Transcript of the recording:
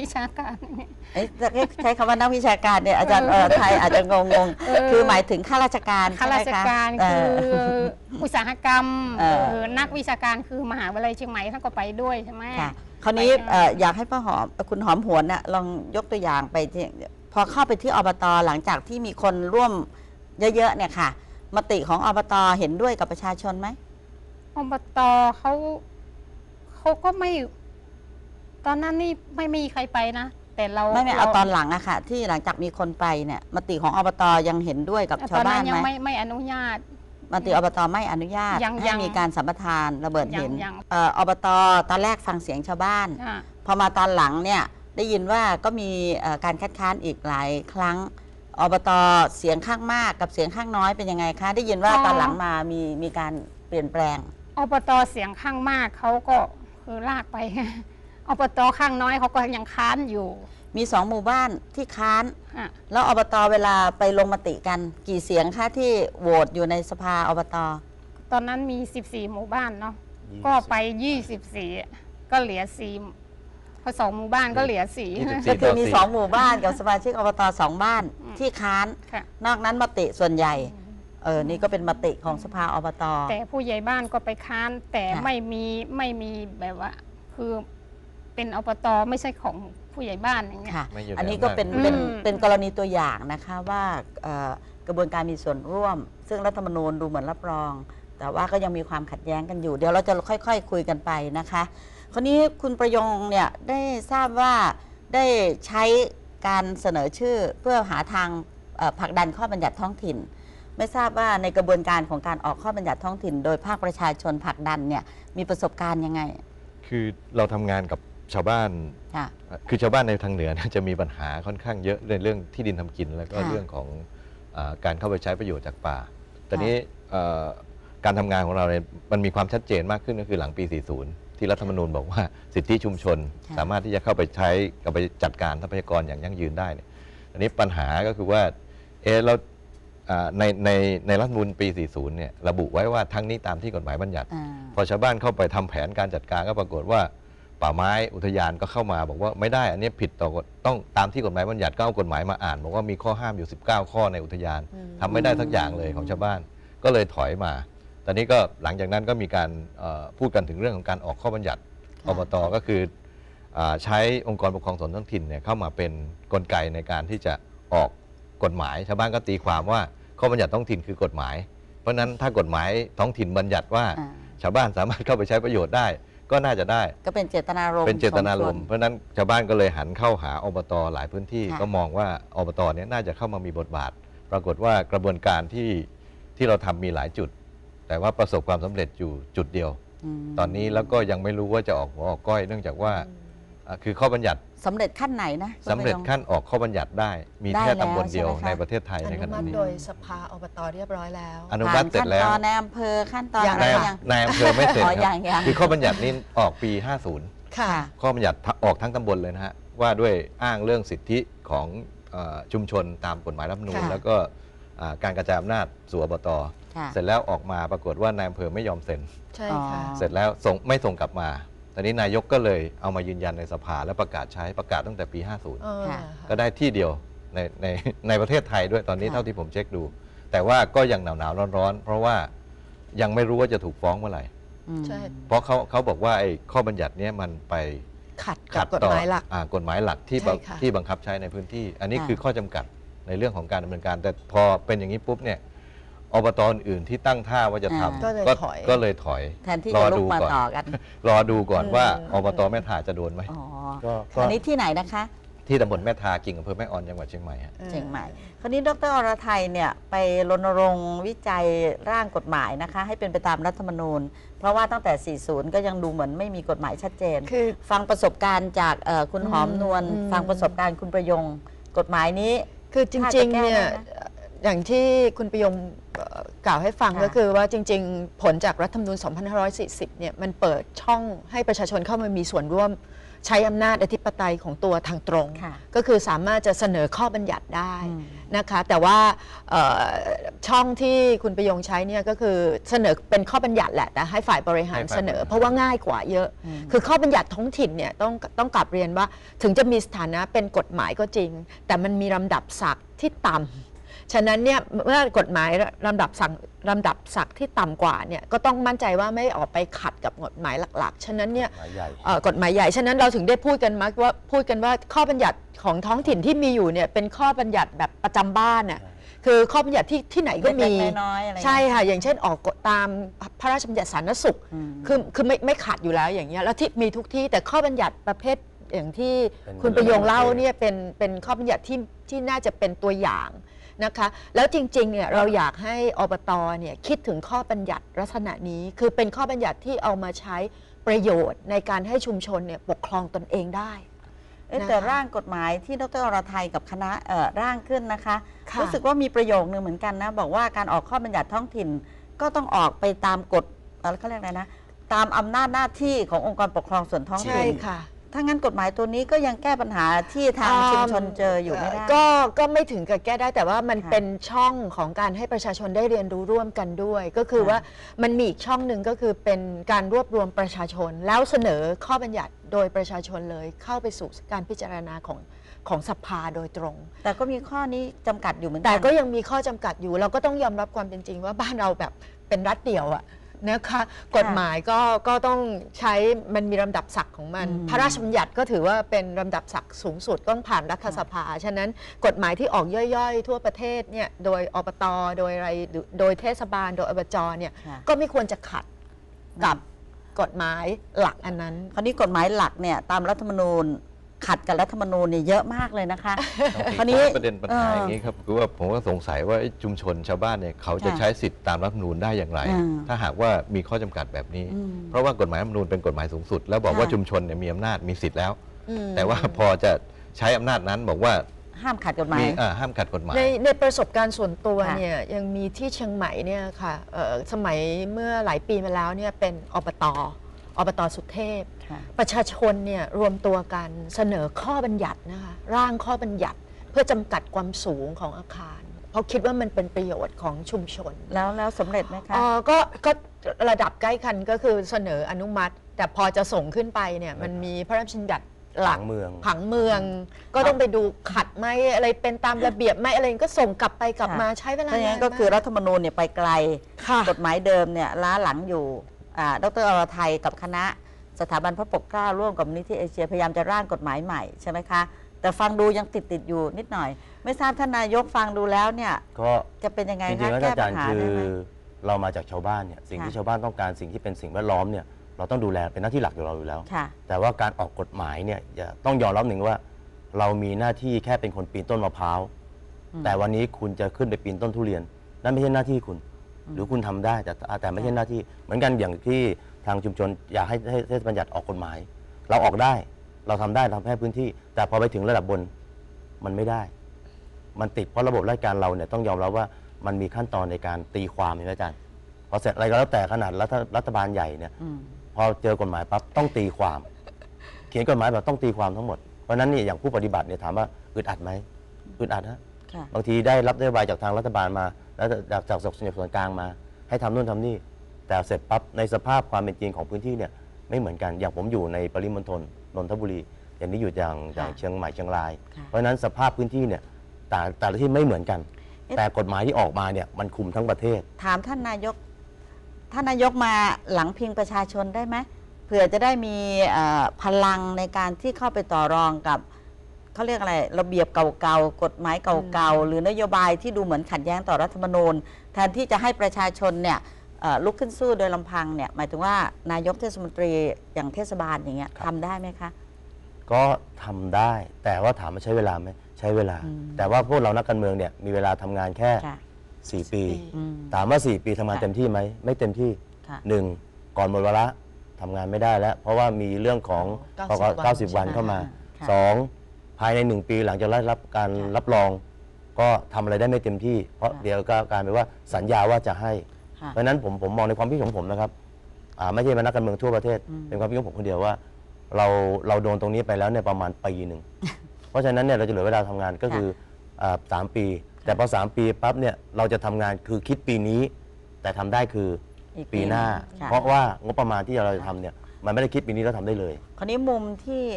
วิชาการอย่างเงี้ยเอ๊ะจะใช้คำว่านักวิชาการเนี่ยอาจารย์เออไทยอาจจะงงงๆเออคือหมายถึงข้าราชการข้าราชการใช่ไหมะคือเอุตสาหกรรมเออ เออนักวิชาการคือมหาวิทยาลัยเชียงใหม่ท่านก็ไปด้วยใช่ไหม ค่ะคราวนี้ไปค่ะเอ่ออยากให้ป้าหอมคุณหอมหวนน่ะลองยกตัวอย่างไปที่พอเข้าไปที่อบตหลังจากที่มีคนร่วมเยอะๆเนี่ยค่ะมติของอบตเห็นด้วยกับประชาชนไหม อบตเขาเขาก็ไม่ ตอนนั้นนี่ไม่มีใครไปนะ แต่เราไม่ไม่เอารตอนหลังอะค่ะ ที่หลังจากมีคนไปเนี่ยมติของอบตยังเห็นด้วยกับตชาวอนบ้านั้นนยังไหมไม่ไม่อนุญาตมติอบตไม่อนุญาตยังให้ยังมีการสัมปทานระเบิดยังหินยัง เอ่ออบตตอนแรกฟังเสียงชาวบ้าน อะพอมาตอนหลังเนี่ยได้ยินว่าก็มีเอ่อการคัดค้านอีกหลายครั้งอบตเสียงข้างมากกับเสียงข้างน้อยเป็นยังไงคะ ได้ยินว่าตอนหลังมามีมีการเปลี่ยนแปลง อบตเสียงข้างมากเขาก็คือลากไป อบตข้างน้อยเขาก็ยังค้านอยู่มีสองหมู่บ้านที่ค้าน อะแล้วอบตเวลาไปลงมติกัน กี่เสียงคะที่โหวตอยู่ในสภาอบตตอนนั้นมี 14 หมู่บ้านเนาะก็ไป 24ก็เหลือสี่พอสองหมู่บ้านก็เหลือสี่ 24 ก็คือมีต่อสี่สองหมู่บ้านกับสมาชิกอบตสองบ้านอืม ที่ค้าน ค่ะ นอกนั้นมติส่วนใหญ่เออนี่ก็เป็นมติของสภาอบต แต่ผู้ใหญ่บ้านก็ไปค้าน แต่ค่ะ ไม่มีไม่มีแบบว่า คือ เป็นอบตไม่ใช่ของผู้ใหญ่บ้านอย่างเงี้ย ค่ะ ไม่อยู่ในอันนี้ก็เป็นอำนาจ เป็นอืม เป็นกรณีตัวอย่างนะคะว่าเอ่อกระบวนการมีส่วนร่วม ซึ่งรัฐธรรมนูญดูเหมือนรับรอง แต่ว่าก็ยังมีความขัดแย้งกันอยู่ เดี๋ยวเราจะค่อยๆคุยกันไปนะคะ คราวนี้คุณประยงเนี่ยได้ทราบว่าได้ใช้การเสนอชื่อเพื่อหาทางเอ่อผลักดันข้อบัญญัติท้องถิ่น ไม่ทราบว่าในกระบวนการของการออกข้อบัญญัติท้องถิ่น โดยภาคประชาชนผลักดันเนี่ยมีประสบการณ์ยังไง คือเราทำงานกับ ชาวบ้าน ค่ะ คือชาวบ้านในทางเหนือเนี่ยจะมีปัญหาค่อนข้างเยอะในเรื่องที่ดินทำกิน แล้วก็ค่ะเรื่องของอาการเข้าไปใช้ประโยชน์จากป่าตอนนี้เอ่อการทำงานของเราเนี่ยมันมีความชัดเจนมากขึ้นก็คือหลังปี 40 ที่รัฐธรรมนูญบอกว่าสิทธิชุมชน ค่ะ สามารถที่จะเข้าไปใช้กับไปจัดการทรัพยากรอย่างยั่งยืนได้เนี่ยอันนี้ปัญหาก็คือว่าเอะเราอ่าในในในรัฐธรรมนูญปี 40 เนี่ยระบุไว้ว่าทั้งนี้ตามที่กฎหมายบัญญัติ อ่า พอชาวบ้านเข้าไปทำแผนการจัดการก็ปรากฏว่า ป่าไม้อุทยานก็เข้ามาบอกว่าไม่ได้อันนี้ผิดต่อกฎต้องตามที่กฎหมายบัญญัติก็เอากฎหมายมาอ่านบอกว่ามีข้อห้ามอยู่ 19 ข้อในอุทยานทำไม่ได้สักอย่างเลยของชาวบ้าน ก็เลยถอยมา ตอนนี้ก็หลังจากนั้นก็มีการเอ่อพูดกันถึงเรื่องของการออกข้อบัญญัติค่ะ อบตก็คืออาใช้องค์กรปกครองส่วนท้องถิ่นเนี่ยเข้ามาเป็นกลไกในการที่จะออกกฎหมาย ชาวบ้านก็ตีความว่าข้อบัญญัติท้องถิ่นคือกฎหมาย เพราะฉะนั้นถ้ากฎหมายท้องถิ่นบัญญัติว่า อ่า ชาวบ้านสามารถเข้าไปใช้ประโยชน์ได้ ก็น่าจะได้ ก็เป็นเจตนารมณ์เป็นเจตนารมณ์ของเพราะฉะนั้นชาวบ้านก็เลยหันเข้าหาอบตหลายพื้นที่ค่ะก็มองว่าอบตเนี้น่าจะเข้ามามีบทบาท ปรากฏว่ากระบวนการที่ที่เราทำมีหลายจุด แต่ว่าประสบความสำเร็จอยู่จุดเดียวส่วนมตอนนี้แล้วก็ยังไม่รู้ว่าจะออกหัวออกก้อย เนื่องจากว่าอ่า คือข้อบัญญัติสำเร็จขั้นไหนนะสำเร็จขั้นออกข้อบัญญัติได้ มีได้แค่แล้วตำบลเดียวใช่ไหมคะในประเทศไทยอในนุขณะมัตินี้โดยสภาอบตเรียบร้อยแล้วอนุมัติเสร็จแล้วผ่านขั้นตอนในอำเภอขั้นตอนยังอะไรในยังในอำเภอไม่เสร็จอ๋อคยัรับงยังคือข้อบัญญัตินี้ออกปี 50 ค่ะ ข้อบัญญัติออกทั้งตำบลเลยนะฮะว่าด้วยอ้างเรื่องสิทธิของเอ่อชุมชนตามกฎหมายรัฐธรรมนูญค่ะแล้วก็อ่าการกระจายอำนาจสู่อบตค่ะเสร็จแล้วออกมาปรากฏว่านายอำเภอไม่ยอมเซ็นใช่ค่ะอ๋อเสร็จแล้วส่งไม่ส่งกลับมาต อนนี้นายกก็เลยเอามายืนยันในสภาและประกาศใช้ประกาศตั้งแต่ปี เอ50อค่ะก็ได้ที่เดียวในในในประเทศไทยด้วยตอนนี้ค่ะ เท่าที่ผมเช็คดู แต่ว่าก็ยังหนาวหนาวร้อนร้อนๆ เพราะว่ายังไม่รู้ว่าจะถูกฟ้องเมื่อไหร่ อืมใช่ เพราะเขาเขาบอกว่าไอ้ข้อบัญญัติเนี้ยมันไปขัดกัขับดกฎต่อหมายหลัก อ่ากฎหมายหลักที่บังใช่ค่ะ ที่บังคับใช้ในพื้นที่ อันนี้ค่ะ คือข้อจำกัดในเรื่องของการดำเนินการ แต่พอเป็นอย่างนี้ปุ๊บเนี่ย อบตอื่นที่ตั้งท่าว่าจะทำก็เลยถอย ก็เลยถอย แทนที่รอจะลุดูกมาก่อน ต่อกัน รอดูก่อนอืมว่าอบตแม่ทาจะโดนไหม อ๋อก็ก็อันนี้ที่ไหนนะคะ ที่ตำบลแม่ทากิ่งอำเภอแม่ออนจังหวัดเชียงใหม่ฮะ เชียงใหม่ คราวนี้ดรอรไทยเนี่ยไปรณรงค์วิจัยร่างกฎหมายนะคะ ให้เป็นไปตามรัฐธรรมนูญ เพราะว่าตั้งแต่ 40 ก็ยังดูเหมือนไม่มีกฎหมายชัดเจน คือ ฟังประสบการณ์จากเอ่อคุณหอมนวลอืม ฟังประสบการณ์คุณประยง กฎหมายนี้ คือจถ้าริจะงแก้ๆเนี่ยได้ไหมอย่างที่คุณประยงเอ่อ กล่าวให้ฟังค่ะก็คือว่าจริง ๆ ผลจากรัฐธรรมนูญ 2540 เนี่ยมันเปิดช่องให้ประชาชนเข้ามามีส่วนร่วมใช้อำนาจอธิปไตยของตัวทางตรงค่ะก็คือสามารถจะเสนอข้อบัญญัติได้อืมนะคะ แต่ว่าเอ่อช่องที่คุณประยงใช้เนี่ยก็คือเสนอเป็นข้อบัญญัติแหละแต่ให้ฝ่ายบริหารให้ฝ่ายเสนอบริหารเพราะว่าง่ายกว่าเยอะอืมคือข้อบัญญัติท้องถิ่นเนี่ยต้องต้องกลับเรียนว่าถึงจะมีสถานะเป็นกฎหมายก็จริง แต่มันมีลำดับศักดิ์ที่ต่ำ ฉะนั้นเนี่ยเมื่อกฎหมายลำดับศักดิ์ลำดับศักดิ์ที่ต่ำกว่าเนี่ยก็ต้องมั่นใจว่าไม่ออกไปขัดกับกฎหมายหลัก ๆ ฉะนั้นเนี่ยหมายใหญ่ เอ่อกฎหมายใหญ่ ฉะนั้นเราถึงได้พูดกันมักว่าพูดกันว่าข้อบัญญัติของท้องถิ่นที่มีอยู่เนี่ยเป็นข้อบัญญัติแบบประจำบ้านน่ะคือข้อบัญญัติที่ที่ไหนก็มี เล็กๆน้อยๆอะไรอย่างเงี้ย ใช่ค่ะ อย่างเช่นออกกฎตามพระราชบัญญัติสาธารณสุขอืมคือคือไม่ไม่ขัดอยู่แล้วอย่างเงี้ยแล้วที่มีทุกที่แต่ข้อบัญญัติประเภทอย่างที่เป็นคุณประโยงเล่าโอเคเนี่ยเป็นเป็นข้อบัญญัติที่ที่น่าจะเป็นตัวอย่าง นะคะ แล้วจริงๆเนี่ยเราอยากให้อบตเนี่ยคิดถึงข้อบัญญัติลักษณะนี้ คือเป็นข้อบัญญัติที่เอามาใช้ประโยชน์ในการให้ชุมชนเนี่ยปกครองตนเองได้เอ๊ะนะคะ แต่ร่างกฎหมายที่ดรอรไทยกับคณะเอ่อร่างขึ้นนะคะ ค่ะรู้สึกว่ามีประโยคนึงเหมือนกันนะ บอกว่าการออกข้อบัญญัติท้องถิ่นก็ต้องออกไปตามกฎอะไรเขาเรียกอะไรนะ ตามอำนาจหน้าที่ขององค์กรปกครองส่วนท้องใช่ถิ่น ค่ะ ถ้างั้นกฎหมายตัวนี้ก็ยังแก้ปัญหาที่ทางชุมชนเจออยู่ไม่ได้ ก็ก็ไม่ถึงกับแก้ได้แต่ว่ามันค่ะเป็นช่องของการให้ประชาชนได้เรียนรู้ร่วมกันด้วย ก็คือค่ะว่ามันมีอีกช่องหนึ่งก็คือเป็นการรวบรวมประชาชน แล้วเสนอข้อบัญญัติโดยประชาชนเลยเข้าไปสู่การพิจารณาของของสภาโดยตรง แต่ก็มีข้อนี้จำกัดอยู่เหมือนกัแต่ก็ยังมีข้อจำกัดอยู่ เราก็ต้องยอมรับความเป็นจริงว่าบ้านเราแบบเป็นรัฐเดี่ยวอะ นะคะกฎหมายก็ก็ต้องใช้มันมีลำดับศักดิ์ของมันอืมพระราชบัญญัติก็ถือว่าเป็นลำดับศักดิ์สูงสุดต้องผ่านรัฐสภา ฉะนั้นกฎหมายที่ออกย่อยๆ ทั่วประเทศเนี่ยโดยอบตโดยอะไรหรือโดยเทศบาลโดยอบจเนี่ยค่ะก็ไม่ควรจะขัดกับกฎหมายหลักอันนั้น คราวนี้กฎหมายหลักเนี่ยตามรัฐธรรมนูญ ขัดกับรัฐธรรมนูญเนี่ยเยอะมากเลยนะคะ คราวนี้ประเด็นปัญหาเอ่อออย่างนี้ครับคือว่าผมก็สงสัยว่าไอ้ชุมชนชาวบ้านเนี่ยเขาจะค่ะใช้สิทธิ์ตามรัฐธรรมนูญได้อย่างไรอืมถ้าหากว่ามีข้อจำกัดแบบนี้อืมเพราะว่ากฎหมายรัฐธรรมนูญเป็นกฎหมายสูงสุด แล้วบอกว่าค่ะชุมชนเนี่ยมีอำนาจมีสิทธิ์แล้วอืมแต่ว่าพอจะใช้อำนาจนั้นบอกว่าห้ามขัดกฎหมายมีอ่าห้ามขัดกฎหมาย ในในประสบการณ์ส่วนตัวค่ะเนี่ยยังมีที่เชียงใหม่เนี่ยค่ะเอ่อสมัยเมื่อหลายปีมาแล้วเนี่ยเป็นอบตอ บตสุเทพค่ะประชาชนเนี่ยรวมตัวกันเสนอข้อบัญญัตินะคะร่างข้อบัญญัติเพื่อจำกัดความสูงของอาคาร เพราะคิดว่ามันเป็นประโยชน์ของชุมชนแล้วแล้วสำเร็จไหมคะ อ๋อก็ก็ระดับใกล้คันก็คือเสนออนุมัติ แต่พอจะส่งขึ้นไปเนี่ยมันมีพระราชบัญญัติหลักผังเมือง ผังเมือง ก็ต้องไปดูขัดไหมอะไรเป็นตามระเบียบไหมอะไรก็ส่งกลับไปกลับมาใช้เวลาถ้าอย่างนั้นนก็คือมรัฐธรรมนูญเนี่ยไปไกล ค่ะ กฎหมายเดิมเนี่ยล้าหลังอยู่อ่า ดรอรไทยกับคณะสถาบันพระปกเกล้าร่วมกับมูลนิธิเอเชียพยายามจะร่างกฎหมายใหม่ใช่ไหมคะ แต่ฟังดูยังติดติดๆอยู่นิดหน่อย ไม่ทราบท่านนายกฟังดูแล้วเนี่ยก็จะเป็นยังไงจริคะงๆแล้วแก้อาจาปัรญย์หาคืได้อไหมเรามาจากชาวบ้านเนี่ยสิ่งที่ค่ะชาวบ้านต้องการสิ่งที่เป็นสิ่งแวดล้อมเนี่ยเราต้องดูแลเป็นหน้าที่หลักของเราอยู่แล้วค่ะแต่ว่าการออกกฎหมายเนี่ยอย่าต้องยอมรับหนึ่งว่า เรามีหน้าที่แค่เป็นคนปีนต้นมะพร้าวอืมแต่วันนี้คุณจะขึ้นไปปีนต้นทุเรียน นั่นไม่ใช่หน้าที่คุณ หรือคุณทำได้แต่แต่ไม่ใช่หน้าที่ เหมือนกันอย่างที่ทางชุมชนอยากให้ให้เทศบัญญัติออกกฎหมาย เราออกได้เราทำได้ทำให้พื้นที่ แต่พอไปถึงระดับบนมันไม่ได้ มันติดเพราะระบบราชการเราเนี่ยต้องยอมรับว่ามันมีขั้นตอนในการตีความเห็นไหมอาจารย์พอเสร็จอะไรก็แล้วแต่ขนาดรัฐรัฐบาลใหญ่เนี่ยอืมพอเจอกฎหมายปั๊บต้องตีความ เขียนกฎหมายแบบต้องตีความทั้งหมดเพราะฉะนั้นเนี่ยอย่างผู้ปฏิบัติเนี่ยถามว่าอึดอัดไหมอึดอัดฮะค่ะบางทีได้รับนโยบายจากทางรัฐบาลมา แล้วจากจากจากส่วนกลางมา ให้ทำนู่นทำนี่ แต่เสร็จปั๊บในสภาพความเป็นจริงของพื้นที่เนี่ยไม่เหมือนกันอย่างผมอยู่ในปริมณฑลนนทบุรี อย่างนี้อยู่อย่างอย่างเชียงใหม่เชียงรายค่ะเพราะฉะนั้นสภาพพื้นที่เนี่ยแต่แต่ละที่ไม่เหมือนกันเอ๊ะแต่กฎหมายที่ออกมาเนี่ยมันคุมทั้งประเทศ ถามท่านนายกท่านนายกมาหลังพิงประชาชนได้ไหมเผื่อจะได้มีเอ่อพลังในการที่เข้าไปต่อรองกับ เขาเรียกอะไรระเบียบเก่าๆกฎหมายเก่าๆหรือนโยบายที่ดูเหมือนขัดแย้งต่อรัฐธรรมนูญ แทนที่จะให้ประชาชนเนี่ยเอ่อลุกขึ้นสู้โดยลำพังเนี่ยหมายถึงว่านายกเทศมนตรีอย่างเทศบาลอย่างเงี้ยครับทำได้ไหมคะ ก็ทำได้ แต่ว่าถามว่าใช้เวลาไหมใช้เวลา อืม แต่ว่าพวกเรานักการเมืองเนี่ยมีเวลาทำงานแค่ ค่ะ 4 ปี อืม ถามว่า 4 ปีทำงานค่ะเต็มที่ไหมไม่เต็มที่ค่ะ หนึ่งก่อนหมดวาระทำงานไม่ได้แล้ว เพราะว่ามีเรื่องของอ๋อพ90 90วันเข้ามาค่ะ สอง ภายใน1ปีหลังจากได้รับการค่ะรับรอง ก็ทำอะไรได้ไม่เต็มที่ เพราะค่ะ เดี๋ยวก็กลารเป็นว่าสัญญาว่าจะให้ ค่ะ เพราะฉะนั้นผมผมมองในความคิดของผมนะครับอ่าไม่ใช่เป็นนักการเมืองทั่วประเทศ อืม เป็นความคิดของผมคนเดียวว่า เราเราโดนตรงนี้ไปแล้วเนี่ยประมาณปีหนึ่ง เพราะฉะนั้นเนี่ยเราจะเหลือเวลาทำงานก็คืออ่าสามปี แต่พอสามปีปั๊บเนี่ยเราจะทำงานคือคิดปีนี้ แต่ทำได้คืออีกปีหน้า ค่ะ เพราะว่างบประมาณที่เราจะทำเนี่ยมันไม่ได้คิดปีนี้แล้วทำได้เลย คราวนี้มุมที่